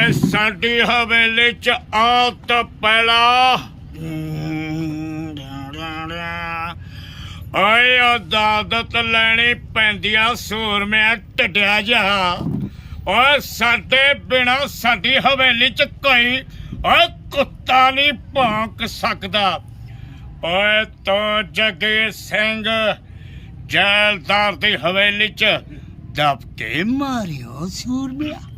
ਓਏ ਸਾਡੀ ਹਵੇਲੀ ਚ ਆ ਤਾਂ ਪਹਿਲਾ ਓਏ ਅਦਾਦਤ ਲੈਣੀ ਪੈਂਦੀਆਂ ਆ ਸੂਰਮਿਆ ਟਟਿਆ ਜਾ ਓਏ ਸਾਡੇ ਬਿਨਾ ਸਾਡੀ ਹਵੇਲੀ ਚ ਕੋਈ, ਓਏ ਕੁੱਤਾ ਨਹੀਂ ਭੌਂਕ ਸਕਦਾ। ਓਏ ਤੋ ਜਗੇ ਸਿੰਘ, ਜੈਲਦਾਰ ਦੀ ਹਵੇਲੀ ਚ ਦਬ ਮਾਰਿਓ ਸੂਰਮਿਆ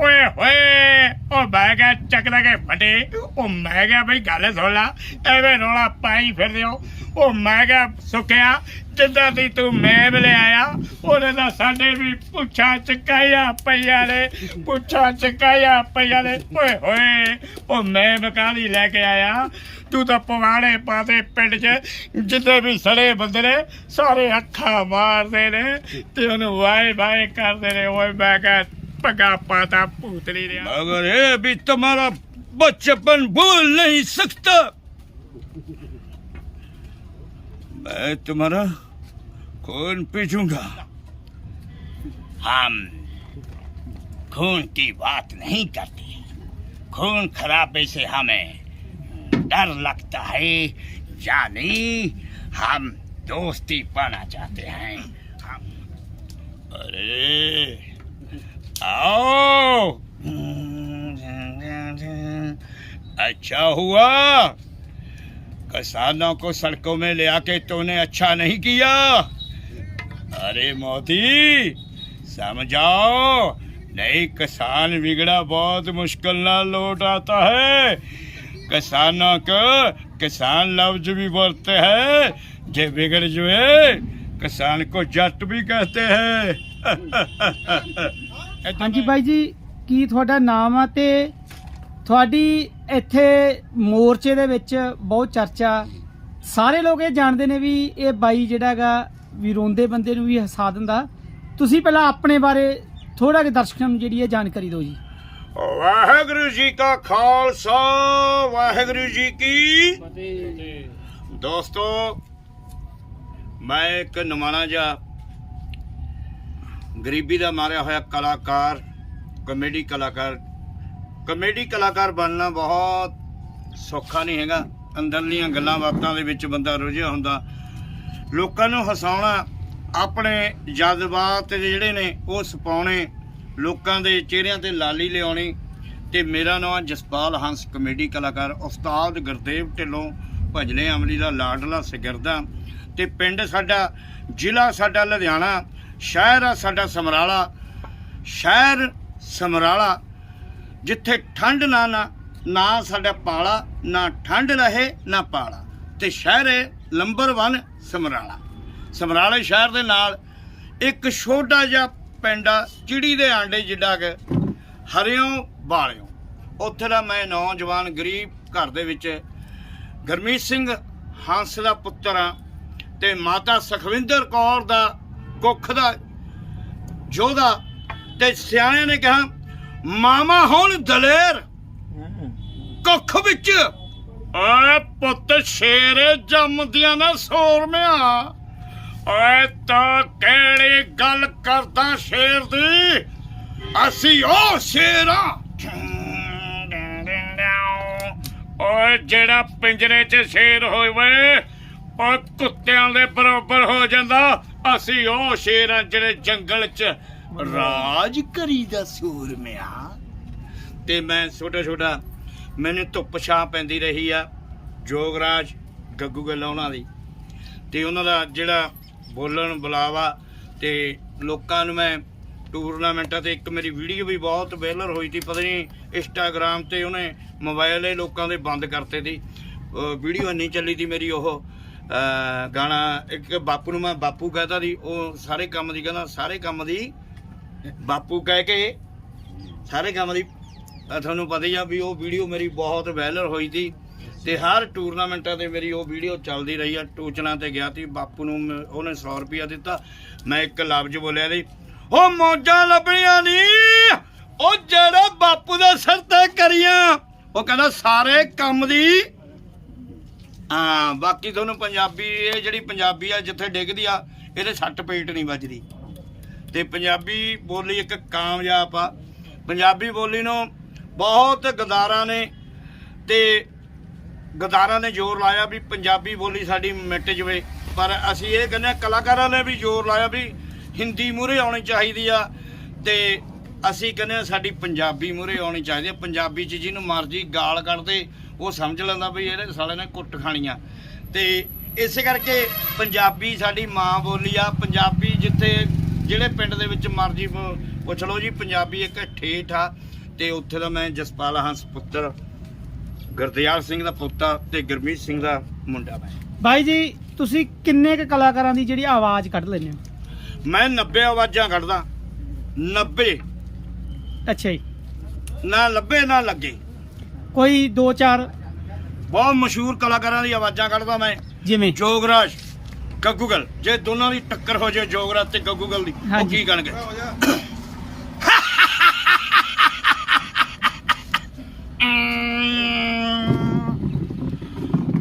ਓਏ ਹੋਏ, ਉਹ ਮੈਂ ਕਿਹਾ ਚੱਕਦਾ ਕੇ ਫਟੇ। ਉਹ ਮੈਂ ਕਿਹਾ ਬਈ ਗੱਲ ਸੁਣ ਲਾ, ਐਵੇਂ ਰੋਲਾ ਪਾਈ ਫਿਰਦੇ ਹੋ। ਉਹ ਮੈਂ ਕਿਹਾ ਸੁੱਕਿਆ ਜਿੱਦਾਂ ਦੀ ਤੂੰ ਮੈਂ ਲੈ ਆਇਆ, ਉਹਨੇ ਤਾਂ ਸਾਡੇ ਵੀ ਪੁੱਛਾਂ ਚਕਾਇਆ ਪਈਆਂ ਨੇ, ਪੁੱਛਾਂ ਚਕਾਇਆ ਪਈਆਂ ਨੇ। ਓਏ ਹੋਏ, ਉਹ ਮੈਂ ਕਾਹਦੀ ਲੈ ਕੇ ਆਇਆ? ਤੂੰ ਤਾਂ ਪਵਾੜੇ ਪਾਦੇ ਪਿੰਡ 'ਚ ਜਿੱਦੇ ਵੀ ਸੜੇ ਬੰਦੇ ਨੇ, ਸਾਰੇ ਅੱਖਾਂ ਮਾਰਦੇ ਨੇ ਤੇ ਉਹਨੂੰ ਵਾਏ ਵਾਏ ਕਰਦੇ ਨੇ। ਓਏ ਮੈਂ ਕਿਹਾ पगा पाता पूतली रे मगर ये भी तुम्हारा बच्चपन भूल नहीं सकता। मैं तुम्हारा खून पीछूँगा। हम खून की बात नहीं करते। खून खराबे से हमें डर लगता है। यानी हम दोस्ती पाना चाहते हैं। हम अरे अच्छा हुआ। किसानों को सड़कों में ले आके तूने अच्छा नहीं किया। अरे मोदी समझाओ नहीं किसान बिगड़ा बहुत मुश्किल ना लौट आता है। किसानों को किसान लफ्ज भी बोलते हैं, जे बिगड़ जुए किसान को जट भी कहते हैं। ਹਾਂਜੀ ਬਾਈ ਜੀ ਕੀ ਤੁਹਾਡਾ ਨਾਮ ਆ ਤੇ ਤੁਹਾਡੀ ਇੱਥੇ ਮੋਰਚੇ ਦੇ ਵਿੱਚ ਬਹੁਤ ਚਰਚਾ। ਸਾਰੇ ਲੋਕ ਇਹ ਜਾਣਦੇ ਨੇ ਵੀ ਇਹ ਬਾਈ ਜਿਹੜਾ ਹੈਗਾ ਵੀ ਰੋਂਦੇ ਬੰਦੇ ਨੂੰ ਵੀ ਹਸਾ ਦਿੰਦਾ। ਤੁਸੀਂ ਪਹਿਲਾਂ ਆਪਣੇ ਬਾਰੇ ਥੋੜਾ ਕਿ ਦਰਸ਼ਕਾਂ ਨੂੰ ਜਿਹੜੀ ਇਹ ਜਾਣਕਾਰੀ ਦਿਓ ਜੀ। ਵਾਹਿਗੁਰੂ ਜੀ ਕਾ ਖਾਲਸਾ ਵਾਹਿਗੁਰੂ ਜੀ ਕੀ ਦੋਸਤੋ ਮੈਂ ਇੱਕ ਨਮਾਣਾ ਜਾ ਗਰੀਬੀ ਦਾ ਮਾਰਿਆ ਹੋਇਆ ਕਲਾਕਾਰ ਕਮੇਡੀ ਕਲਾਕਾਰ। ਕਮੇਡੀ ਕਲਾਕਾਰ ਬਣਨਾ ਬਹੁਤ ਸੌਖਾ ਨਹੀਂ ਹੈਗਾ। ਅੰਦਰਲੀਆਂ ਗੱਲਾਂ ਬਾਤਾਂ ਦੇ ਵਿੱਚ ਬੰਦਾ ਰੁੱਝਿਆ ਹੁੰਦਾ। ਲੋਕਾਂ ਨੂੰ ਹਸਾਉਣਾ ਆਪਣੇ ਜਜ਼ਬਾਤ ਜਿਹੜੇ ਨੇ ਉਹ ਸਪਾਉਣੇ, ਲੋਕਾਂ ਦੇ ਚਿਹਰਿਆਂ ਤੇ ਲਾਲੀ ਲਿਆਉਣੀ ਤੇ ਮੇਰਾ ਨਾਮ ਜਸਪਾਲ ਹੰਸ ਕਮੇਡੀ ਕਲਾਕਾਰ। ਉਸਤਾਦ ਗੁਰਦੇਵ ਢਿੱਲੋਂ ਭਜਲੇ ਅਮਲੀ ਦਾ, ਲਾਡਲਾ ਸਿਗਰਦਾ ਤੇ ਪਿੰਡ ਸਾਡਾ, ਜ਼ਿਲ੍ਹਾ ਸਾਡਾ ਲੁਧਿਆਣਾ ਸ਼ਹਿਰ ਆ ਸਾਡਾ ਸਮਰਾਲਾ। ਸ਼ਹਿਰ, ਸਮਰਾਲਾ, ਜਿੱਥੇ ਠੰਡ ਨਾ ਨਾ ਨਾ ਸਾਡਾ ਪਾਲਾ, ਨਾ ਠੰਡ ਰਹੇ, ਨਾ ਪਾਲਾ। ਤੇ ਸ਼ਹਿਰ ਹੈ ਨੰਬਰ 1 ਸਮਰਾਲਾ। ਸਮਰਾਲੇ ਸ਼ਹਿਰ ਦੇ ਨਾਲ ਇੱਕ ਛੋਟਾ ਜਿਹਾ ਪਿੰਡ ਆ, ਚਿੜੀ ਦੇ ਆਂਡੇ ਜਿੱਡਾ ਕਿ ਹਰਿਓਂ ਬਾਲਿਓ। ਉੱਥੇ ਦਾ ਮੈਂ ਨੌਜਵਾਨ ਗਰੀਬ ਘਰ ਦੇ ਵਿੱਚ ਗਰਮੀਤ ਸਿੰਘ ਹੰਸ ਦਾ ਪੁੱਤਰ ਆ ਤੇ ਮਾਤਾ ਸੁਖਵਿੰਦਰ ਕੌਰ ਦਾ ਕੁੱਖ ਦਾ ਜੋਧਾ ਤੇ ਸਿਆਣਿਆਂ ਨੇ ਕਿਹਾ, ਮਾਮਾ ਹੁਣ ਦਲੇਰ। ਕੁੱਖ ਵਿੱਚ ਓਏ ਪੁੱਤ ਸ਼ੇਰ ਜੰਮਦੀਆਂ ਨਾ ਸੋਰਮਿਆ ਓਏ ਤਾਂ ਕਿਹੜੀ ਗੱਲ ਕਰਦਾ ਸ਼ੇਰ ਦੀ? ਅਸੀਂ ਉਹ ਸ਼ੇਰਾਂ ਆ। ਓਏ, ਜਿਹੜਾ ਪਿੰਜਰੇ 'ਚ ਸ਼ੇਰ ਹੋਵੇ ਓ ਕੁੱਤਿਆਂ ਦੇ ਬਰਾਬਰ ਹੋ ਜਾਂਦਾ। ਅਸੀਂ ਉਹ ਸ਼ੇਰ ਆ ਜਿਹੜੇ ਜੰਗਲ 'ਚ ਰਾਜ ਕਰੀਦਾ ਸੂਰਮਿਆ ਤੇ ਮੈਂ ਛੋਟਾ ਛੋਟਾ, ਮੈਨੂੰ ਧੁੱਪ ਛਾਂ ਪੈਂਦੀ ਰਹੀ ਆ, ਜੋਗਰਾਜ ਗੱਗੂ ਗਲਾਉਣਾ ਦੀ। ਤੇ ਉਹਨਾਂ ਦਾ ਜਿਹੜਾ ਬੋਲਣ ਬੁਲਾਵਾ ਤੇ ਲੋਕਾਂ ਨੂੰ ਮੈਂ ਟੂਰਨਾਮੈਂਟਾਂ ਤੇ ਇੱਕ ਮੇਰੀ ਵੀਡੀਓ ਵੀ ਬਹੁਤ ਵਾਇਰਲ ਹੋਈ ਸੀ, ਪਤਾ ਨਹੀਂ ਇੰਸਟਾਗ੍ਰam ਤੇ ਉਹਨੇ ਮੋਬਾਈਲ ਇਹ ਲੋਕਾਂ ਦੇ ਬੰਦ ਕਰਤੇ ਸੀ। ਵੀਡੀਓ ਨਹੀਂ ਚੱਲੀ ਸੀ ਮੇਰੀ ਉਹ। ਗਾਣਾ, ਇੱਕ ਬਾਪੂ ਨੂੰ ਮੈਂ ਬਾਪੂ ਕਹਤਾ ਸੀ, ਉਹ ਸਾਰੇ ਕੰਮ ਦੀ ਕਹਿੰਦਾ, ਸਾਰੇ ਕੰਮ ਦੀ ਬਾਪੂ ਕਹਿ ਕੇ, ਸਾਰੇ ਕੰਮ ਦੀ ਤੁਹਾਨੂੰ ਪਤਾ ਹੀ ਆ ਵੀ ਉਹ ਵੀਡੀਓ ਮੇਰੀ ਬਹੁਤ ਵਾਇਰਲ ਹੋਈ ਸੀ ਤੇ ਹਰ ਟੂਰਨਾਮੈਂਟਾਂ ਤੇ ਮੇਰੀ ਉਹ ਵੀਡੀਓ ਚੱਲਦੀ ਰਹੀ ਆ, ਟੂਚਣਾ ਤੇ ਗਿਆ ਸੀ, ਬਾਪੂ ਨੂੰ ਮੈਂ- ਉਹਨੇ 100 ਰੁਪਿਆ ਦਿੱਤਾ, ਮੈਂ ਇੱਕ ਲਫ਼ਜ਼ ਬੋਲਿਆ ਸੀ ਉਹ ਮੌਜਾਂ ਲੱਭਣੀਆਂ ਨਹੀਂ ਉਹ ਜਿਹੜਾ ਬਾਪੂ ਦੇ ਸਿਰ ਤੇ ਕਰੀਆਂ, ਉਹ ਕਹਿੰਦਾ, ਸਾਰੇ ਕੰਮ ਦੀ ਹਾਂ ਬਾਕੀ ਤੁਹਾਨੂੰ ਪੰਜਾਬੀ ਇਹ ਜਿਹੜੀ ਪੰਜਾਬੀ ਆ ਜਿੱਥੇ ਡਿੱਗਦੀ ਆ ਇਹਦੇ ਸੱਟ ਪੇਟ ਨਹੀਂ ਵੱਜਦੀ। ਤੇ ਪੰਜਾਬੀ ਬੋਲੀ ਇੱਕ ਕਾਮਯਾਬ ਆ। ਪੰਜਾਬੀ ਬੋਲੀ ਨੂੰ ਬਹੁਤ ਗਦਾਰਾਂ ਨੇ ਤੇ ਗਦਾਰਾਂ ਨੇ ਜ਼ੋਰ ਲਾਇਆ ਵੀ ਪੰਜਾਬੀ ਬੋਲੀ ਸਾਡੀ ਮਿਟ ਜਵੇ। ਪਰ ਅਸੀਂ ਇਹ ਕਹਿੰਦੇ ਹਾਂ, ਕਲਾਕਾਰਾਂ ਨੇ ਵੀ ਜ਼ੋਰ ਲਾਇਆ ਵੀ ਹਿੰਦੀ ਮੂਹਰੇ ਆਉਣੀ ਚਾਹੀਦੀ ਆ ਤੇ ਅਸੀਂ ਕਹਿੰਦੇ ਹਾਂ, ਸਾਡੀ ਪੰਜਾਬੀ ਮੂਹਰੇ ਆਉਣੀ ਚਾਹੀਦੀ ਆ। ਪੰਜਾਬੀ 'ਚ ਜਿਹਨੂੰ ਮਰਜ਼ੀ ਗਾਲ ਕੱਢਦੇ ਉਹ ਸਮਝ ਲੈਂਦਾ ਵੀ ਇਹਦੇ ਸਾਲੇ ਨੇ ਕੁੱਟ ਖਾਣੀਆਂ। ਤੇ ਇਸੇ ਕਰਕੇ ਪੰਜਾਬੀ ਸਾਡੀ ਮਾਂ ਬੋਲੀ ਆ ਪੰਜਾਬੀ ਜਿੱਥੇ ਜਿਹੜੇ ਪਿੰਡ ਦੇ ਵਿੱਚ ਮਰਜ਼ੀ ਪੁੱਛ ਲਓ ਜੀ ਪੰਜਾਬੀ ਇੱਕ ਠੇਠ ਆ ਤੇ ਉੱਥੇ ਦਾ ਮੈਂ ਜਸਪਾਲ ਹੰਸ ਪੁੱਤਰ ਗੁਰਦਿਆਲ ਸਿੰਘ ਦਾ ਪੁੱਤਾ ਤੇ ਗੁਰਮੀਤ ਸਿੰਘ ਦਾ ਮੁੰਡਾ ਮੈਂ। ਬਾਈ ਜੀ ਤੁਸੀਂ ਕਿੰਨੇ ਕੁ ਕਲਾਕਾਰਾਂ ਦੀ ਜਿਹੜੀ ਆਵਾਜ਼ ਕੱਢ ਲੈਂਦੇ ਹੋ? ਮੈਂ 90 ਆਵਾਜ਼ਾਂ ਕੱਢਦਾ। 90 ਅੱਛਾ ਜੀ। ਨਾ ਲੱਭੇ ਨਾ ਲੱਗੇ। ਕੋਈ 2-4 ਬਹੁਤ ਮਸ਼ਹੂਰ ਕਲਾਕਾਰਾਂ ਦੀ ਆਵਾਜ਼ਾਂ ਕੱਢਦਾ ਮੈਂ। ਜਿਵੇਂ? ਜੋਗਰਾਜ ਗੱਗੂਗਲ ਜੇ ਦੋਨਾਂ ਦੀ ਟੱਕਰ ਹੋ ਜਾਏ ਜੋਗਰਾਜ ਤੇ ਗੱਗੂਗਲ ਦੀ ਉਹ ਹਾਂਜੀ। ਕੀ ਕਰਨਗੇ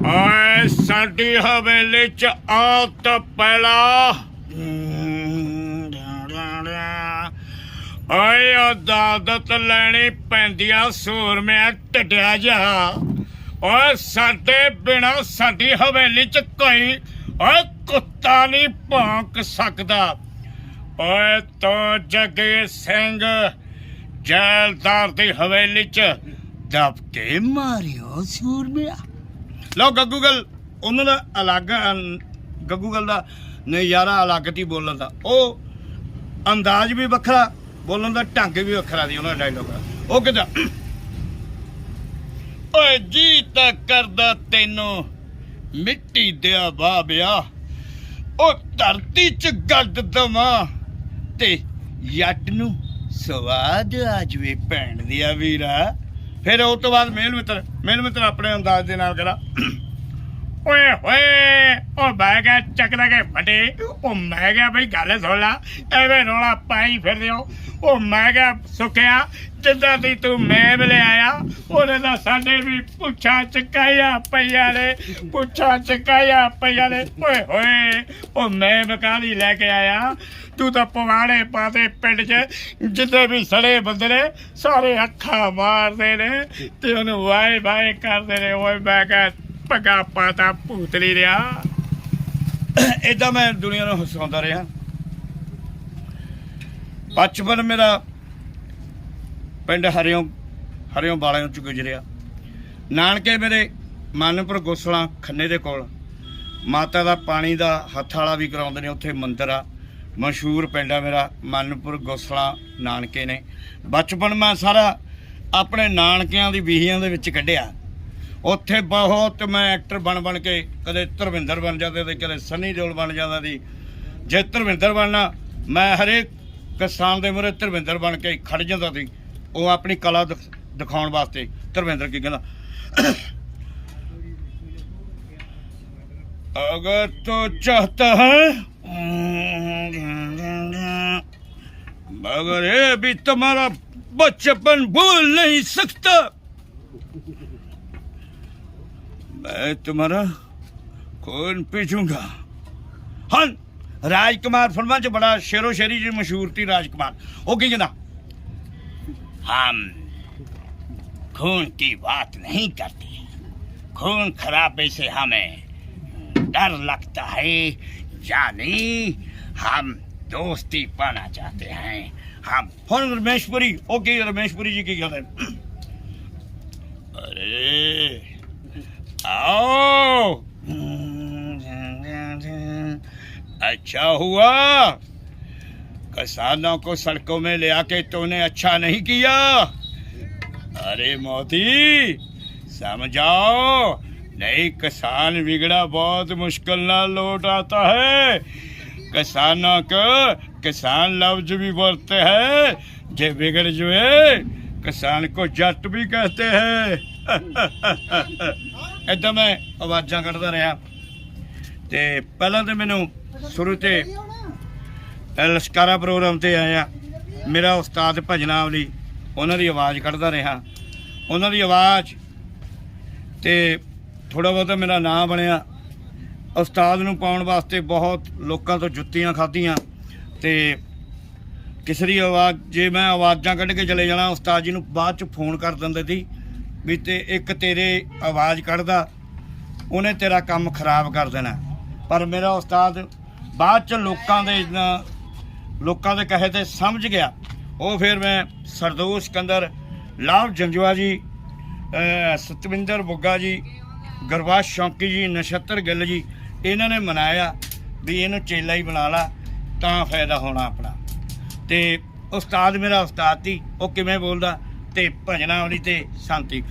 ਓਏ ਸਾਡੀ ਹਵੇਲੀ ਚ ਆ ਤਾਂ ਪਹਿਲਾ। ਓਏ ਅਦਾਦਤ ਲੈਣੀ ਪੈਂਦੀ ਆ ਸੂਰਮਿਆ ਟਟਿਆ ਜਾ ਓਏ, ਸਾਡੇ ਬਿਨਾ ਸਾਡੀ ਹਵੇਲੀ ਚ ਕੋਈ, ਓਏ, ਕੁੱਤਾ ਨਹੀਂ ਭੌਂਕ ਸਕਦਾ। ਓਏ, ਤੋ ਜਗੇ ਸਿੰਘ, ਜੈਲਦਾਰ ਦੀ ਹਵੇਲੀ ਚ ਦਬਕੇ ਮਾਰਿਓ ਸੂਰਮਿਆ ਲਓ, ਗੱਗੂਗਲ, ਉਹਨਾਂ ਦਾ ਅਲੱਗ ਗੱਗੂਗਲ ਦਾ ਨਜ਼ਾਰਾ ਅਲੱਗ ਤੀ ਬੋਲਣ ਦਾ। ਉਹ ਅੰਦਾਜ਼ ਵੀ ਵੱਖਰਾ ਬੋਲਣ ਦਾ ਢੰਗ ਵੀ ਵੱਖਰਾ ਦੀ ਉਹਨਾਂ ਦਾ ਡਾਇਲੋਗ ਦਾ। ਉਹ ਕਿਦਾਂ ਓਏ ਜੀ ਤਾਂ ਕਰਦਾ ਤੈਨੂੰ ਮਿੱਟੀ ਦਿਆ ਬਾਬਿਆ ਉਹ ਧਰਤੀ ਚ ਗੱਡ ਦਵਾਂ ਤੇ ਜੱਟ ਨੂੰ ਸਵਾਦ ਆ ਜਵੇ ਭੈਣ ਦੀਆਂ ਵੀਰਾ। ਫਿਰ ਉਹ ਤੋਂ ਬਾਅਦ ਮੇਲ ਮਿੱਤਰ ਮੇਲ ਮਿੱਤਰ ਆਪਣੇ ਅੰਦਾਜ਼ ਦੇ ਨਾਲ ਕਰਾ ਓਏ ਹੋਏ, ਉਹ ਮੈਂ ਕਿਹਾ ਚੱਕਦਾ ਕੇ ਫਟੇ ਉਹ ਮੈਂ ਕਿਹਾ ਬਈ ਗੱਲ ਸੁਣ ਲਾ, ਐਵੇਂ ਰੋਲਾ ਪਾਈ ਫਿਰਦੇ ਹੋ। ਉਹ ਮੈਂ ਕਿਹਾ ਸੁੱਕਿਆ ਜਿੱਦਾਂ ਦੀ ਤੂੰ ਮੈਂ ਲੈ ਆਇਆ, ਉਹਨੇ ਤਾਂ ਸਾਡੇ ਵੀ ਪੁੱਛਾਂ ਚਕਾਇਆ ਪਈਆਂ ਨੇ, ਪੁੱਛਾ ਚਕਾਇਆ ਪਈਆਂ ਨੇ। ਓਏ ਹੋਏ, ਉਹ ਮੈਂ ਕਾਹਦੀ ਲੈ ਕੇ ਆਇਆ? ਤੂੰ ਤਾਂ ਪਵਾੜੇ ਪਾਤੇ ਪਿੰਡ 'ਚ, ਜਿੱਦੇ ਵੀ ਸੜੇ ਬੰਦੇ ਨੇ, ਸਾਰੇ ਅੱਖਾਂ ਮਾਰਦੇ ਨੇ ਤੇ ਉਹਨੂੰ ਵਾਏ ਵਾਏ ਕਰਦੇ ਨੇ। ਓਏ ਮੈਂ ਕਿਹਾ ਪੱਗਾ ਪਾਤਾ ਭੂਤਲੀ ਰਿਆ। ਇਦਾਂ ਮੈਂ ਦੁਨੀਆ ਨੂੰ ਹਸਾਉਂਦਾ ਰਿਹਾ। ਬਚਪਨ ਮੇਰਾ ਪਿੰਡ ਹਰਿਓਂ ਹਰਿਓਂ ਬਾਲਿਆਂ ਚ ਗੁਜਰਿਆ। ਨਾਨਕੇ ਮੇਰੇ ਮਾਨਪੁਰ ਗੋਸਲਾ ਖੰਨੇ ਦੇ ਕੋਲ। ਮਾਤਾ ਦਾ ਪਾਣੀ ਦਾ ਹੱਥ ਵਾਲਾ ਵੀ ਕਰਾਉਂਦੇ ਨੇ ਉੱਥੇ ਮੰਦਿਰ ਆ। ਮਸ਼ਹੂਰ ਪਿੰਡ ਆ ਮੇਰਾ ਮਾਨਪੁਰ ਗੋਸਲਾ ਨਾਨਕੇ ਨੇ। ਬਚਪਨ ਮੈਂ ਸਾਰਾ ਆਪਣੇ ਨਾਨਕਿਆਂ ਦੀ ਬੀਹੀਆਂ ਦੇ ਵਿੱਚ ਕੱਢਿਆ। ਉੱਥੇ ਬਹੁਤ ਮੈਂ ਐਕਟਰ ਬਣ ਬਣ ਕੇ ਕਦੇ ਧਰਮਿੰਦਰ ਬਣ ਜਾਂਦੇ ਤੇ ਕਦੇ ਸਨੀ ਦਿਓਲ ਬਣ ਜਾਂਦਾ ਸੀ ਜੇ ਧਰਮਿੰਦਰ ਬਣਨਾ ਮੈਂ ਹਰੇਕ ਕਿਸਾਨ ਦੇ ਮੂਹਰੇ ਧਰਮਿੰਦਰ ਬਣ ਕੇ ਖੜ ਜਾਂਦਾ ਸੀ ਉਹ ਆਪਣੀ ਕਲਾ ਦਿਖ- ਦਿਖਾਉਣ ਵਾਸਤੇ ਧਰਮਿੰਦਰ ਕੀ ਕਹਿੰਦਾ अगर तो चाहता है मगर ये भी तुम्हारा बचपन भूल नहीं सकता मैं तुम्हारा खून पीछूँगा हाँ राजकुमार फिल्मा च बड़ा शेरो शेरी जी मशहूर थी, राजकुमार। वो की कहना हम खून की बात नहीं करते खून खराबे से हमें डर लगता है जानी हम दोस्ती पाना चाहते हैं। हम फ़ोन रमेशपुरी ओके रमेशपुरी जी की कहते अरे आओ। अच्छा हुआ। किसानों को सड़कों में ले आके तूने अच्छा नहीं किया। अरे मोदी समझाओ, नहीं किसान बिगड़ा बहुत मुश्किल ना लौट आता है। किसानों को किसान लफ्ज भी बोलते हैं, जे बिगड़ जुए, किसान को जट भी कहते हैं। ਏਦਾਂ ਮੈਂ ਆਵਾਜ਼ਾਂ ਕੱਢਦਾ ਰਿਹਾ। ਤੇ ਪਹਿਲਾਂ ਤੇ ਮੈਨੂੰ ਸ਼ੁਰੂ ਤੇ ਲਸ਼ਕਾਰਾ ਪ੍ਰੋਗਰਾਮ ਤੇ ਆਇਆ ਮੇਰਾ ਉਸਤਾਦ ਭਜਨਾ ਵਾਲੀ ਉਹਨਾਂ ਦੀ ਆਵਾਜ਼ ਕੱਢਦਾ ਰਿਹਾ। ਉਹਨਾਂ ਦੀ ਆਵਾਜ਼ ਤੇ ਥੋੜਾ ਬਹੁਤਾ ਮੇਰਾ ਨਾਮ ਬਣਿਆ। ਉਸਤਾਦ ਨੂੰ ਪਾਉਣ ਵਾਸਤੇ ਬਹੁਤ ਲੋਕਾਂ ਤੋਂ ਜੁੱਤੀਆਂ ਖਾਧੀਆਂ ਤੇ ਕਿਸੇ ਦੀ ਆਵਾਜ਼, ਜੇ ਮੈਂ ਆਵਾਜ਼ਾਂ ਕੱਢ ਕੇ ਚਲੇ ਜਾਣਾ, ਉਸਤਾਦ ਜੀ ਨੂੰ ਬਾਅਦ ਚ ਫੋਨ ਕਰ ਦਿੰਦੇ ਸੀ। ਵੀ ਤੇ ਇੱਕ ਤੇਰੇ ਆਵਾਜ਼ ਕੱਢਦਾ, ਉਹਨੇ ਤੇਰਾ ਕੰਮ ਖਰਾਬ ਕਰ ਦੇਣਾ। ਪਰ ਮੇਰਾ ਉਸਤਾਦ ਬਾਅਦ ਚ ਲੋਕਾਂ ਦੇ ਲੋਕਾਂ ਦੇ ਕਹੇ ਤੇ ਸਮਝ ਗਿਆ। ਉਹ ਫਿਰ ਮੈਂ ਸਰਦੋਸ਼ ਸਿਕੰਦਰ, ਲਾਭ ਜੰਜਵਾ ਜੀ ਸਤਵਿੰਦਰ ਬੁੱਗਾ ਜੀ, ਗੁਰਬਾਜ ਸ਼ੌਂਕੀ ਜੀ, ਨਛੱਤਰ ਗਿੱਲ ਜੀ, ਇਹਨਾਂ ਨੇ ਮਨਾਇਆ ਵੀ ਇਹਨੂੰ ਚੇਲਾ ਹੀ ਬਣਾ ਲਾ, ਤਾਂ ਫਾਇਦਾ ਹੋਣਾ ਆਪਣਾ। ਤੇ ਉਸਤਾਦ ਮੇਰਾ ਉਸਤਾਦ ਸੀ, ਉਹ ਕਿਵੇਂ ਬੋਲਦਾ? ਤੇ ਭਜਨਾ ਉਹਦੀ ਤੇ ਸ਼ਾਂਤੀ।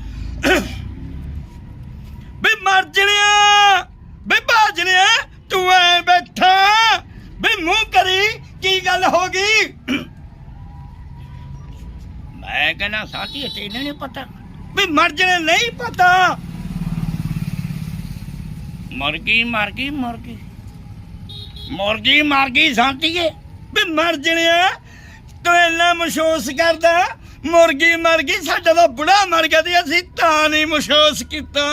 ਬੇ ਮਰ ਜਣਿਆ, ਬੇ ਬਾਜਣਿਆ ਤੂੰ ਐ ਬੈਠਾ। ਬੇ ਮੂੰਹ ਕਰੀ, ਕੀ ਗੱਲ ਹੋ ਗਈ? ਮੈਂ ਕਹਿੰਦਾ, ਸਾਥੀ ਤੈਨੂੰ ਨਹੀਂ ਪਤਾ। ਵੀ ਮਰ ਜਣੇ ਨਹੀਂ ਪਤਾ। ਮਰ ਗਈ ਮਰ ਗਈ ਮਰ ਗਈ। ਮੁਰਗੀ ਮਰ ਗਈ ਸਾਥੀਏ ਵੀ ਮਰ ਜਣਿਆ, ਤੂੰ ਇੰਨਾ ਮਹਿਸੂਸ ਕਰਦਾ ਮੁਰਗੀ ਮਰ ਗਈ ਸਾਡਾ ਤਾਂ ਬੁੜਾ ਮਰ ਗਿਆ ਤੇ ਅਸੀਂ ਤਾਂ ਨਹੀਂ ਮਹਿਸੂਸ ਕੀਤਾ।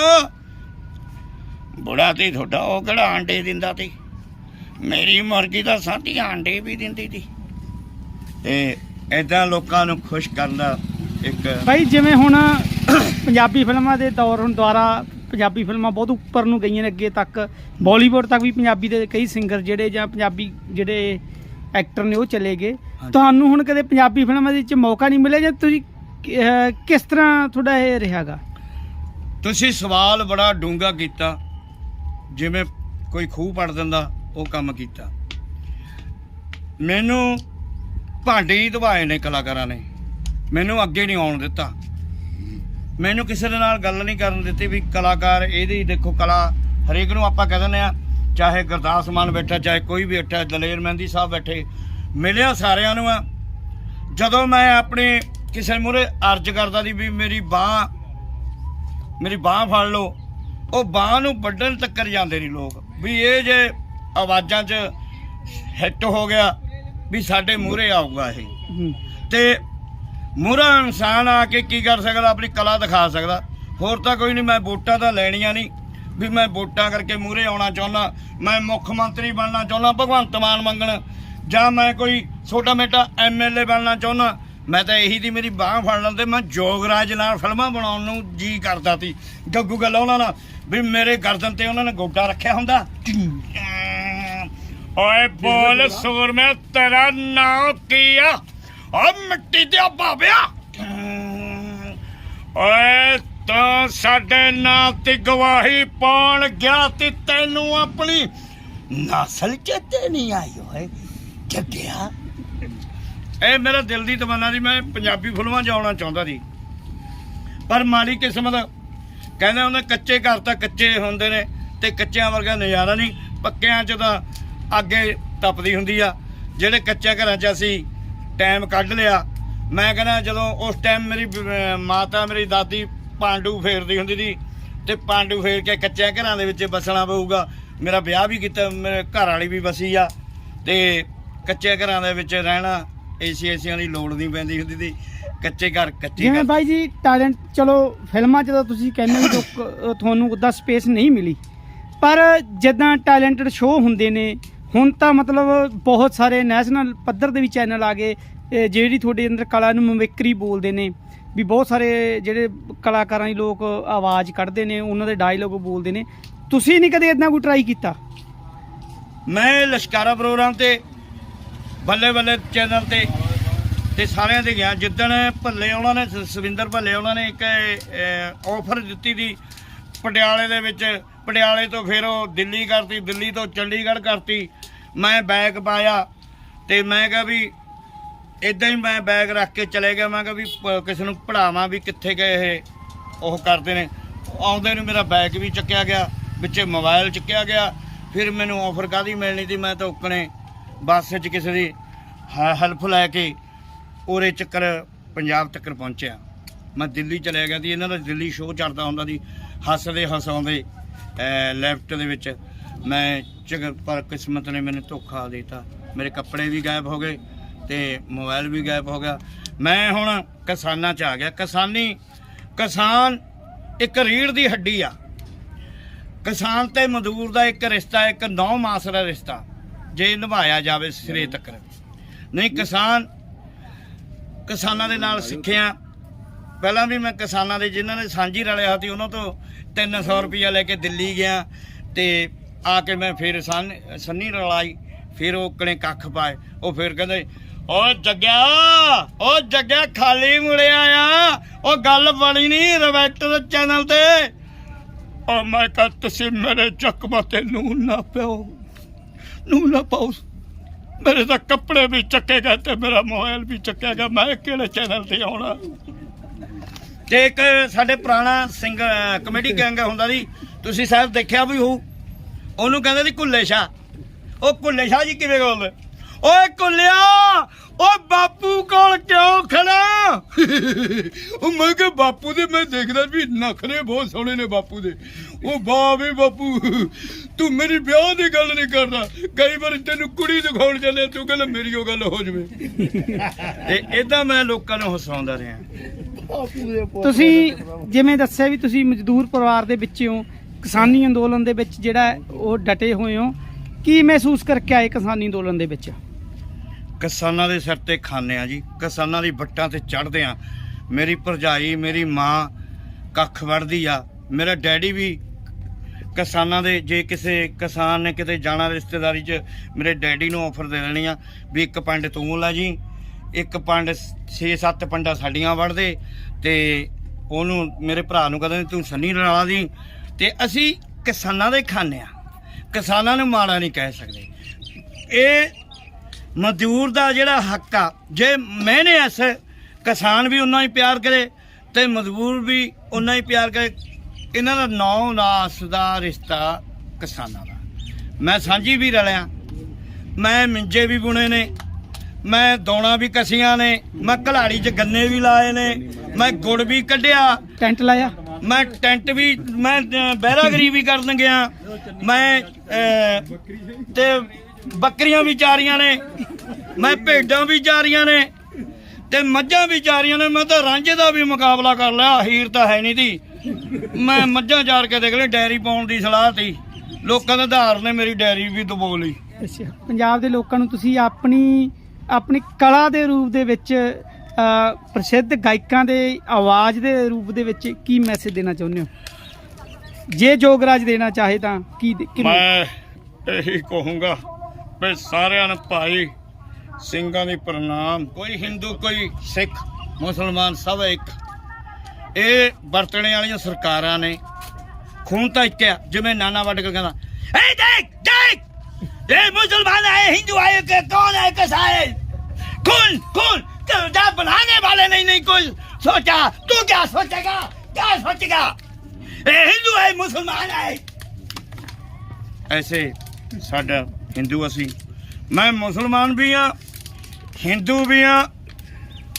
ਬੁੜਾ ਤੇ ਤੁਹਾਡਾ ਉਹ ਕਿਹੜਾ ਆਂਡੇ ਦਿੰਦਾ ਤੇ? ਮੇਰੀ ਮੁਰਗੀ ਤਾਂ ਸਾਡੀ ਆਂਡੇ ਵੀ ਦਿੰਦੀ ਸੀ ਤੇ ਐਦਾਂ ਲੋਕਾਂ ਨੂੰ ਖੁਸ਼ ਕਰਨ ਦਾ ਇੱਕ ਭਾਈ, ਜਿਵੇਂ ਹੁਣ ਪੰਜਾਬੀ ਫਿਲਮਾਂ ਦੇ ਦੌਰ ਹੁਣ ਦੁਆਰਾ ਪੰਜਾਬੀ ਫਿਲਮਾਂ ਬਹੁਤ ਉੱਪਰ ਨੂੰ ਗਈਆਂ ਨੇ, ਅੱਗੇ ਤੱਕ। ਬਾਲੀਵੁੱਡ ਤੱਕ ਵੀ ਪੰਜਾਬੀ ਦੇ ਕਈ ਸਿੰਗਰ ਜਿਹੜੇ ਜਾਂ ਪੰਜਾਬੀ ਜਿਹੜੇ ਐਕਟਰ ਨੇ ਉਹ ਚਲੇ ਗਏ। ਤੁਹਾਨੂੰ ਹੁਣ ਕਦੇ ਪੰਜਾਬੀ ਫਿਲਮਾਂ ਦੇ ਵਿੱਚ ਮੌਕਾ ਨਹੀਂ ਮਿਲਿਆ ਜਾਂ ਤੁਸੀਂ ਅਹ, ਕਿਸ ਤਰ੍ਹਾਂ ਤੁਹਾਡਾ ਇਹ ਰਿਹਾਗਾ? ਤੁਸੀਂ ਸਵਾਲ ਬੜਾ ਡੂੰਘਾ ਕੀਤਾ ਜਿਵੇਂ ਕੋਈ ਖੂਹ ਪੜ ਦਿੰਦਾ ਉਹ ਕੰਮ ਕੀਤਾ। ਮੈਨੂੰ ਭਾਂਡੇ ਹੀ ਧਵਾਏ ਨੇ ਕਲਾਕਾਰਾਂ ਨੇ। ਮੈਨੂੰ ਅੱਗੇ ਨਹੀਂ ਆਉਣ ਦਿੱਤਾ। ਮੈਨੂੰ ਕਿਸੇ ਦੇ ਨਾਲ ਗੱਲ ਨਹੀਂ ਕਰਨ ਦਿੱਤੀ ਵੀ ਕਲਾਕਾਰ ਇਹਦੀ ਦੇਖੋ ਕਲਾ ਹਰੇਕ ਨੂੰ ਆਪਾਂ ਕਹਿ ਦਿੰਦੇ ਆ ਚਾਹੇ ਗੁਰਦਾਸ ਮਾਨ ਬੈਠਾ ਚਾਹੇ ਕੋਈ ਵੀ ਬੈਠਾ ਦਲੇਰ ਮਹਿੰਦੀ ਸਾਹਿਬ ਬੈਠੇ ਮਿਲਿਆ ਸਾਰਿਆਂ ਨੂੰ ਆ। ਜਦੋਂ ਮੈਂ ਆਪਣੇ ਕਿਸੇ ਮੂਹਰੇ ਅਰਜ਼ ਕਰਦਾ ਦੀ ਵੀ ਮੇਰੀ ਬਾਹ ਮੇਰੀ ਬਾਹ ਫੜ ਲਓ ਉਹ ਬਾਹ ਨੂੰ ਵੱਢਣ ਤੱਕਰ ਜਾਂਦੇ ਨਹੀਂ ਲੋਕ। ਵੀ ਇਹ ਜੇ ਆਵਾਜ਼ਾਂ 'ਚ ਹਿੱਟ ਹੋ ਗਿਆ ਵੀ ਸਾਡੇ ਮੂਹਰੇ ਆਊਗਾ ਇਹ। ਤੇ ਮੂਹਰਾ ਇਨਸਾਨ ਆ ਕੇ ਕੀ ਕਰ ਸਕਦਾ? ਆਪਣੀ ਕਲਾ ਦਿਖਾ ਸਕਦਾ। ਹੋਰ ਤਾਂ ਕੋਈ ਨਹੀਂ ਮੈਂ ਵੋਟਾਂ ਤਾਂ ਲੈਣੀਆਂ ਨਹੀਂ। ਵੀ ਮੈਂ ਵੋਟਾਂ ਕਰਕੇ ਮੂਹਰੇ ਆਉਣਾ ਚਾਹੁੰਦਾ, ਮੈਂ ਮੁੱਖ ਮੰਤਰੀ ਬਣਨਾ ਚਾਹੁੰਦਾ, ਭਗਵੰਤ ਮਾਨ ਮੰਗਣ। ਜਾਂ ਮੈਂ ਕੋਈ ਛੋਟਾ ਮੋਟਾ ਐਮਐਲਏ ਬਣਨਾ ਚਾਹੁੰਦਾ, ਮੈਂ ਤਾਂ ਇਹੀ ਦੀ ਮੇਰੀ ਬਾਹ ਫੜ ਲੈਂਦੇ, ਮੈਂ ਜੋਗਰਾਜ ਨਾਲ ਫਿਲਮਾਂ ਬਣਾਉਣ ਨੂੰ ਜੀ ਕਰਦਾ ਸੀ। ਗੱਗੂ ਗੱਲ ਉਹਨਾਂ ਨਾਲ, ਵੀ ਮੇਰੇ ਗਰਦਨ ਤੇ ਉਹਨਾਂ ਨੇ ਗੋਡਾ ਰੱਖਿਆ ਹੁੰਦਾ। ਓਏ ਬੋਲ ਸੂਰ, ਮੈਂ ਤੇਰਾ ਨਾਂ ਕੀ ਆ? ਓ ਮਿੱਟੀ ਦੇ ਬਾਬਿਆ ਓਏ ਤਾਂ ਸਾਡੇ ਨਾਂ ਤੇ ਗਵਾਹੀ ਪਾਉਣ ਗਿਆ ਤੇ ਤੈਨੂੰ ਆਪਣੀ ਨਸਲ ਚੇਤੇ ਨਹੀਂ ਆਈ ਓਏ। ਜੱਗਿਆ। ਇਹ ਮੇਰਾ ਦਿਲ ਦੀ ਤਮੰਨਾ ਸੀ ਮੈਂ ਪੰਜਾਬੀ ਫਿਲਮਾਂ 'ਚ ਆਉਣਾ ਚਾਹੁੰਦਾ ਸੀ ਪਰ ਮਾੜੀ ਕਿਸਮਤ, ਕਹਿੰਦੇ ਉਹਨੇ ਕੱਚੇ ਘਰ ਤਾਂ ਕੱਚੇ ਹੁੰਦੇ ਨੇ ਤੇ ਕੱਚਿਆਂ ਵਰਗਾ ਨਜ਼ਾਰਾ ਨਹੀਂ। ਪੱਕਿਆਂ 'ਚ ਤਾਂ ਅੱਗੇ ਤਪਦੀ ਹੁੰਦੀ ਆ। ਜਿਹੜੇ ਕੱਚੇ ਘਰਾਂ 'ਚ ਅਸੀਂ ਟਾਈਮ ਕੱਢ ਲਿਆ। ਮੈਂ ਕਹਿੰਦਾ ਜਦੋਂ ਉਸ ਟਾਈਮ ਮੇਰੀ ਮਾਤਾ, ਮੇਰੀ ਦਾਦੀ ਪਾਂਡੂ ਫੇਰਦੀ ਹੁੰਦੀ ਸੀ ਤੇ ਪਾਂਡੂ ਫੇਰ ਕੇ ਕੱਚਿਆਂ ਘਰਾਂ ਦੇ ਵਿੱਚ ਬਸਣਾ ਪਊਗਾ। ਮੇਰਾ ਵਿਆਹ ਵੀ ਕੀਤਾ ਮੇਰੇ ਘਰ ਵਾਲੀ ਵੀ ਵਸੀ ਆ ਤੇ ਕੱਚੇ ਘਰਾਂ ਦੇ ਵਿੱਚ ਰਹਿਣਾ ਏਸੀ ਏਸੀਆਂ ਦੀ ਲੋੜ ਨਹੀਂ ਪੈਂਦੀ ਹੁੰਦੀ ਸੀ। ਕੱਚੇ ਘਰ ਕੱਚੇ ਜਿਵੇਂ ਘਰ। ਬਾਈ ਜੀ ਟੈਲੈਂਟ ਚਲੋ ਫਿਲਮਾਂ 'ਚ ਤਾਂ ਤੁਸੀਂ ਕਹਿੰਦੇ ਹੋ ਤੁਹਾਨੂੰ ਉਹਦਾ ਸਪੇਸ ਨਹੀਂ ਮਿਲੀ। ਪਰ ਜਦੋਂ ਟੈਲੈਂਟਡ ਸ਼ੋਅ ਹੁੰਦੇ ਨੇ ਹੁਣ ਤਾਂ ਮਤਲਬ ਬਹੁਤ ਸਾਰੇ ਨੈਸ਼ਨਲ ਪੱਧਰ ਦੇ ਵੀ ਚੈਨਲ ਆ ਗਏ ਇਹ ਜਿਹੜੀ ਤੁਹਾਡੇ ਅੰਦਰ ਕਲਾ ਨੂੰ ਮਮਿਕਰੀ ਬੋਲਦੇ ਨੇ। ਵੀ ਬਹੁਤ ਸਾਰੇ ਜਿਹੜੇ ਕਲਾਕਾਰਾਂ ਦੀ ਲੋਕ ਆਵਾਜ਼ ਕੱਢਦੇ ਨੇ, ਉਹਨਾਂ ਦੇ ਡਾਇਲੋਗ ਬੋਲਦੇ ਨੇ। ਤੁਸੀਂ ਨਹੀਂ ਕਦੇ ਇਦਾਂ ਕੋਈ ਟਰਾਈ ਕੀਤਾ? ਮੈਂ ਲਸ਼ਕਾਰਾ ਪ੍ਰੋਗਰਾਮ ਤੇ, ਬੱਲੇ ਬੱਲੇ ਚੈਨਲ ਤੇ ਤੇ ਸਾਰਿਆਂ ਤੇ ਗਿਆ। ਜਿੱਦਣ ਭੱਲੇ ਉਹਨਾਂ ਨੇ ਸਵਿੰਦਰ ਭੱਲੇ ਉਹਨਾਂ ਨੇ ਇੱਕ ਆਫਰ ਦਿੱਤੀ ਦੀ, ਪਟਿਆਲੇ ਦੇ ਵਿੱਚ। ਪਟਿਆਲੇ ਤੋਂ ਫਿਰ ਉਹ ਦਿੱਲੀ ਕਰਤੀ, ਦਿੱਲੀ ਤੋਂ ਚੰਡੀਗੜ੍ਹ ਕਰਤੀ। ਮੈਂ ਬੈਗ ਪਾਇਆ ਤੇ ਮੈਂ ਕਿਹਾ ਵੀ ਇਦਾਂ ਹੀ ਮੈਂ ਬੈਗ ਰੱਖ ਕੇ ਚਲੇ ਗਿਆ, ਮੈਂ ਕਿਹਾ ਵੀ ਪ- ਕਿਸੇ ਨੂੰ ਪੜਾਵਾਂ ਵੀ ਕਿੱਥੇ ਗਏ ਇਹ, ਉਹ ਕਰਦੇ ਨੇ। ਆਉਂਦੇ ਨੂੰ ਮੇਰਾ ਬੈਗ ਵੀ ਚੱਕਿਆ ਗਿਆ, ਵਿੱਚੇ ਮੋਬਾਈਲ ਚੱਕਿਆ ਗਿਆ, ਫਿਰ ਮੈਨੂੰ ਆਫਰ ਕਾਦੀ ਮਿਲਣੀ ਸੀ, ਮੈਂ ਤਾਂ ਉੱਕਣੇ ਬੱਸ 'ਚ ਕਿਸੇ ਦੀ ਹੈਲਪ ਲੈ ਕੇ ਉਰੇ ਚੱਕਰ ਪੰਜਾਬ ਤੱਕ ਪਹੁੰਚਿਆ। ਮੈਂ ਦਿੱਲੀ ਚਲਿਆ ਗਿਆ ਸੀ, ਇਹਨਾਂ ਦਾ ਦਿੱਲੀ ਸ਼ੋਅ ਚੱਲਦਾ ਹੁੰਦਾ ਸੀ, ਹੱਸਦੇ ਹਸਾਉਂਦੇ ਲੈਫਟ ਦੇ ਵਿੱਚ। ਮੈਂ ਚੱਕਰ ਪਰ ਕਿਸਮਤ ਨੇ ਮੈਨੂੰ ਧੋਖਾ ਦਿੱਤਾ। ਮੇਰੇ ਕੱਪੜੇ ਵੀ ਗਾਇਬ ਹੋ ਗਏ ਤੇ ਮੋਬਾਈਲ ਵੀ ਗਾਇਬ ਹੋ ਗਿਆ। ਮੈਂ ਹੁਣ ਕਿਸਾਨਾਂ 'ਚ ਆ ਗਿਆ। ਕਿਸਾਨੀ ਕਿਸਾਨ ਇੱਕ ਰੀੜ ਦੀ ਹੱਡੀ ਆ। ਕਿਸਾਨ ਤੇ ਮਜ਼ਦੂਰ ਦਾ ਇੱਕ ਰਿਸ਼ਤਾ ਇੱਕ ਨੌ ਮਾਸ ਦਾ ਰਿਸ਼ਤਾ ਜੇ ਨਿਭਾਇਆ ਜਾਵੇ ਸਿਰੇ ਤੱਕ। ਨਹੀਂ ਕਿਸਾਨ ਕਿਸਾਨਾਂ ਦੇ ਨਾਲ ਸਿੱਖਿਆ। ਪਹਿਲਾਂ ਵੀ ਮੈਂ ਕਿਸਾਨਾਂ ਦੇ ਜਿਨ੍ਹਾਂ ਨੇ ਸਾਂਝੀ ਰਲਿਆ ਸੀ ਉਹਨਾਂ ਤੋਂ 300 ਰੁਪਇਆ ਲੈ ਕੇ ਦਿੱਲੀ ਗਿਆ ਤੇ ਆ ਕੇ ਮੈਂ ਫਿਰ ਸੰਨ ਸੰਨੀ ਰਲਾਈ ਫਿਰ ਉਹ ਕਣੇ ਕੱਖ ਪਾਏ। ਉਹ ਫਿਰ ਕਹਿੰਦੇ ਓ ਜੱਗਿਆ ਓ ਜੱਗਿਆ ਖਾਲੀ ਮੁੜਿਆ ਆ। ਉਹ ਗੱਲ ਬਣੀ ਨਹੀਂ ਰਵੈਟਰ ਚੈਨਲ ਤੇ। ਉਹ ਮੈਂ ਕਹ ਤੁਸੀਂ ਮੇਰੇ ਚੱਕਮਾ ਤੇ ਨੂਨ ਨਾ ਪਿਓ ਨੂਨ ਨਾ ਪਾਓ। ਮੇਰੇ ਤਾਂ ਕੱਪੜੇ ਵੀ ਚੱਕੇ ਗਏ ਤੇ ਮੇਰਾ ਮੋਬਾਈਲ ਵੀ ਚੱਕਿਆ ਗਿਆ। ਮੈਂ ਕਿਹੜੇ ਚੈਨਲ ਤੇ ਆਉਣਾ? ਤੇ ਇੱਕ ਸਾਡੇ ਪੁਰਾਣਾ ਸਿੰਗਰ ਕਮੇਡੀ ਗੈਂਗ ਹੁੰਦਾ ਸੀ ਤੁਸੀਂ ਸਾਹਿਬ ਦੇਖਿਆ ਵੀ ਹੋਊ। ਉਹਨੂੰ ਕਹਿੰਦੇ ਸੀ ਕੁੱਲੇ ਸ਼ਾ ਉਹ ਕੁੱਲੇ ਸ਼ਾ ਜੀ ਕਿਵੇਂ ਬੋਲਦੇ? ਓਏ ਕੁੱਲਿਆ ਓਏ ਬਾਪੂ ਕੋਲ ਕਿਉਂ ਖੜਾ? ਉਹ ਮੈਂ ਕਿ ਬਾਪੂ ਦੇ ਮੈਂ ਦੇਖਦਾ ਵੀ ਨਖਰੇ ਬਹੁਤ ਸੋਹਣੇ ਨੇ ਬਾਪੂ ਦੇ। ਉਹ ਵਾਹ ਵੀ ਬਾਪੂ ਤੂੰ ਮੇਰੀ ਵਿਆਹ ਦੀ ਗੱਲ ਨਹੀਂ ਕਰਦਾ। ਕਈ ਵਾਰ ਤੈਨੂੰ ਕੁੜੀ ਦਿਖਾਉਣ ਚੱਲੇ ਤੂੰ ਕਹਿੰਦਾ ਮੇਰੀ ਉਹ ਗੱਲ ਹੋ ਜਵੇ। ਤੇ ਇਦਾਂ ਮੈਂ ਲੋਕਾਂ ਨੂੰ ਹਸਾਉਂਦਾ ਰਿਹਾ। ਤੁਸੀਂ ਜਿਵੇਂ ਦੱਸਿਆ ਵੀ ਤੁਸੀਂ ਮਜ਼ਦੂਰ ਪਰਿਵਾਰ ਦੇ ਵਿੱਚ ਹੋ ਕਿਸਾਨੀ ਅੰਦੋਲਨ ਦੇ ਵਿੱਚ ਜਿਹੜਾ ਉਹ ਡਟੇ ਹੋਏ ਹੋ ਕੀ ਮਹਿਸੂਸ ਕਰਕੇ ਆਏ ਕਿਸਾਨੀ ਅੰਦੋਲਨ ਦੇ ਵਿੱਚ? ਕਿਸਾਨਾਂ ਦੇ ਸਿਰ ਤੇ ਖਾਂਦੇ ਆ ਜੀ। ਕਿਸਾਨਾਂ ਦੀ ਵੱਟਾਂ ਤੇ ਚੜਦੇ ਆ। ਮੇਰੀ ਭਰਜਾਈ, ਮੇਰੀ ਮਾਂ ਕੱਖ ਵੜਦੀ ਆ। ਮੇਰਾ ਡੈਡੀ ਵੀ ਕਿਸਾਨਾਂ ਦੇ, ਜੇ ਕਿਸੇ ਕਿਸਾਨ ਨੇ ਕਿਤੇ ਜਾਣਾ ਰਿਸ਼ਤੇਦਾਰੀ 'ਚ, ਮੇਰੇ ਡੈਡੀ ਨੂੰ ਆਫਰ ਦੇ ਦੇਣੀ ਆ ਵੀ ਇੱਕ ਪੰਡ ਤੂੰ ਲੈ ਜੀ। ਇੱਕ ਪੰਡ 6-7 ਪੰਡਾ ਸਾਡੀਆਂ ਵੜਦੇ ਤੇ ਉਹਨੂੰ ਮੇਰੇ ਭਰਾ ਨੂੰ ਕਹਿੰਦੇ ਤੂੰ ਸੰਨੀ ਰਲਾ ਦੀ ਤੇ ਅਸੀਂ ਕਿਸਾਨਾਂ ਦੇ ਖਾਂਦੇ ਆ। ਕਿਸਾਨਾਂ ਨੂੰ ਮਾੜਾ ਨਹੀਂ ਕਹਿ ਸਕਦੇ। ਇਹ ਮਜ਼ਦੂਰ ਦਾ ਜਿਹੜਾ ਹੱਕ ਆ, ਜੇ ਮੈਨੇ ਐਸ ਕਿਸਾਨ ਵੀ ਉਨਾ ਹੀ ਪਿਆਰ ਕਰੇ ਤੇ ਮਜ਼ਦੂਰ ਵੀ ਉਨਾ ਹੀ ਪਿਆਰ ਕਰੇ। ਇਹਨਾਂ ਦਾ ਨੌ ਨਾਸ ਦਾ ਰਿਸ਼ਤਾ ਕਿਸਾਨਾਂ ਦਾ। ਮੈਂ ਸਾਂਝੀ ਵੀ ਰਲਿਆ। ਮੈਂ ਮਿੰਜੇ ਵੀ ਬੁਣੇ ਨੇ। ਮੈਂ ਦੋਣਾ ਵੀ ਕਸੀਆਂ ਨੇ। ਮੈਂ ਕਲਾੜੀ 'ਚ ਗੰਨੇ ਵੀ ਲਾਏ ਨੇ। ਮੈਂ ਗੁੜ ਵੀ ਕੱਢਿਆ। ਟੈਂਟ ਲਾਇਆ। ਮੈਂ ਟੈਂਟ ਵੀ, ਮੈਂ ਬਹਿਰਾਗਰੀ ਵੀ ਕਰਨ ਗਿਆ। ਮੈਂ ਤੇ ਬੱਕਰੀਆਂ ਵੀ ਚਾਰੀਆਂ ਨੇ, ਮੈਂ ਭੇਡਾਂ ਵੀ ਚਾਰੀਆਂ ਨੇ, ਤੇ ਮੱਝਾਂ ਵੀ ਚਾਰੀਆਂ ਨੇ, ਮੈਂ ਤਾਂ ਰਾਂਝੇ ਦਾ ਵੀ ਮੁਕਾਬਲਾ ਕਰ ਲਿਆ ਹੀਰ ਤਾਂ ਹੈ ਨਹੀਂ ਦੀ ਮੈਂ ਮੱਝਾਂ ਚਾਰ ਕੇ ਦੇਖ ਲਈ ਡੈਰੀ ਪਾਉਣ ਦੀ ਸਲਾਹ ਤੀ। ਲੋਕਾਂ ਦੇ ਆਧਾਰ ਨੇ ਮੇਰੀ ਡੈਰੀ ਵੀ ਦਬੋ ਲਈ। ਅੱਛਾ, ਪੰਜਾਬ ਦੇ ਲੋਕਾਂ ਨੂੰ ਤੁਸੀਂ ਆਪਣੀ ਆਪਣੀ ਕਲਾ ਦੇ ਰੂਪ ਦੇ ਵਿੱਚ ਪ੍ਰਸਿੱਧ ਗਾਇਕਾਂ ਦੇ ਆਵਾਜ਼ ਦੇ ਰੂਪ ਦੇ ਵਿੱਚ ਕੀ ਮੈਸੇਜ ਦੇਣਾ ਚਾਹੁੰਦੇ ਹੋ? ਜੇ ਜੋਗਰਾਜ ਦੇਣਾ ਚਾਹੇ ਤਾਂ ਕੀ ਮੈਂ ਇਹੀ ਕਹੂੰਗਾ ਵੀ ਸਾਰਿਆਂ ਨੂੰ ਭਾਈ ਸਿੰਘਾਂ ਦੀ ਪ੍ਰਣਾਮ। ਕੋਈ ਹਿੰਦੂ, ਕੋਈ ਸਿੱਖ, ਮੁਸਲਮਾਨ ਸਭ ਇੱਕ। ਇਹ ਵਰਤਣੇ ਵਾਲੀਆਂ ਸਰਕਾਰਾਂ ਨੇ ਖੂਨ ਤਾਂ ਇੱਕ ਆ ਜਿਵੇਂ ਨਾਨਾ ਵੱਡ ਕੇ ਕਹਿੰਦਾ ਏ ਦੇਖ ਦੇਖ! ਇਹ ਮੁਸਲਮਾਨ ਹੈ, ਹਿੰਦੂ ਹੈ ਕਿ ਕੌਣ ਹੈ ਕਿਸਾ ਹੈ ਕੌਣ ਕੌਣ ਕਿਰਦਾ बनाने वाले नहीं नहीं कोई सोचा तू क्या सोचेगा क्या सोचेगा ये हिंदू है मुसलमान है ऐसे ਸਾਡਾ ਹਿੰਦੂ ਅਸੀਂ ਮੈਂ ਮੁਸਲਮਾਨ ਵੀ ਆ ਹਿੰਦੂ ਵੀ ਆ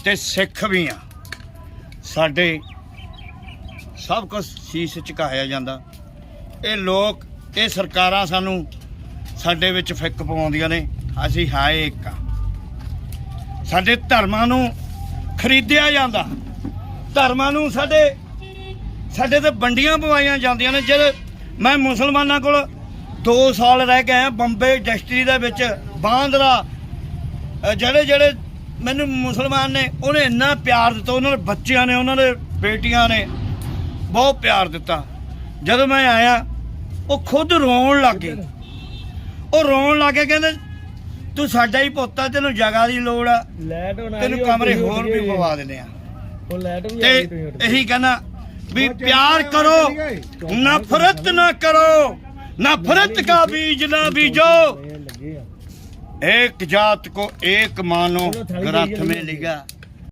ਤੇ ਸਿੱਖ ਵੀ ਆ ਸਾਡੇ ਸਭ ਕੁਝ ਸੀਸ ਝੁਕਾਇਆ ਜਾਂਦਾ ਇਹ ਲੋਕ ਇਹ ਸਰਕਾਰਾਂ ਸਾਨੂੰ ਸਾਡੇ ਵਿੱਚ ਫਿੱਕ ਪਵਾਉਂਦੀਆਂ ਨੇ ਅਸੀਂ ਹਾਏ ਇੱਕ ਆ ਸਾਡੇ ਧਰਮਾਂ ਨੂੰ ਖਰੀਦਿਆ ਜਾਂਦਾ। ਧਰਮਾਂ ਨੂੰ ਸਾਡੇ ਸਾਡੇ ਤੇ ਵੰਡੀਆਂ ਪਵਾਈਆਂ ਜਾਂਦੀਆਂ ਨੇ। ਜਿਹੜੇ ਮੈਂ ਮੁਸਲਮਾਨਾਂ ਕੋਲ 2 ਸਾਲ ਰਹਿ ਕੇ ਆਇਆ, ਬੰਬੇ ਇੰਡਸਟਰੀ ਦੇ ਵਿੱਚ, ਬਾਂਦਰਾ ਜਿਹੜੇ ਜਿਹੜੇ ਮੈਨੂੰ ਮੁਸਲਮਾਨ ਨੇ, ਉਹਨੇ ਇੰਨਾ ਪਿਆਰ ਦਿੱਤਾ। ਉਹਨਾਂ ਦੇ ਬੱਚਿਆਂ ਨੇ, ਉਹਨਾਂ ਦੇ ਬੇਟੀਆਂ ਨੇ ਬਹੁਤ ਪਿਆਰ ਦਿੱਤਾ। ਜਦੋਂ ਮੈਂ ਆਇਆ, ਉਹ ਖੁਦ ਰੋਣ ਲੱਗ ਗਏ। ਉਹ ਰੋਣ ਲੱਗ ਗਏ, ਕਹਿੰਦੇ ਤੂੰ ਸਾਡਾ ਹੀ ਪੁੱਤ ਆ ਤੈਨੂੰ ਜਗ੍ਹਾ ਦੀ ਲੋੜ ਆ ਲੈਟ ਹੋਣਾ ਤੈਨੂੰ ਕਮਰੇ ਹੋਰ ਵੀ ਪਵਾ ਦਿੰਦੇ ਆ ਉਹ ਲੈਟ ਵੀ ਤੇ ਇਹੀ ਕਹਿਣਾ ਵੀ ਪਿਆਰ ਕਰੋ ਨਫ਼ਰਤ ਨਾ ਕਰੋ नफरत का बीज ना बीजो ਲੱਗੇ ਆ एक जात को एक मानो ग्रंथ में लिखा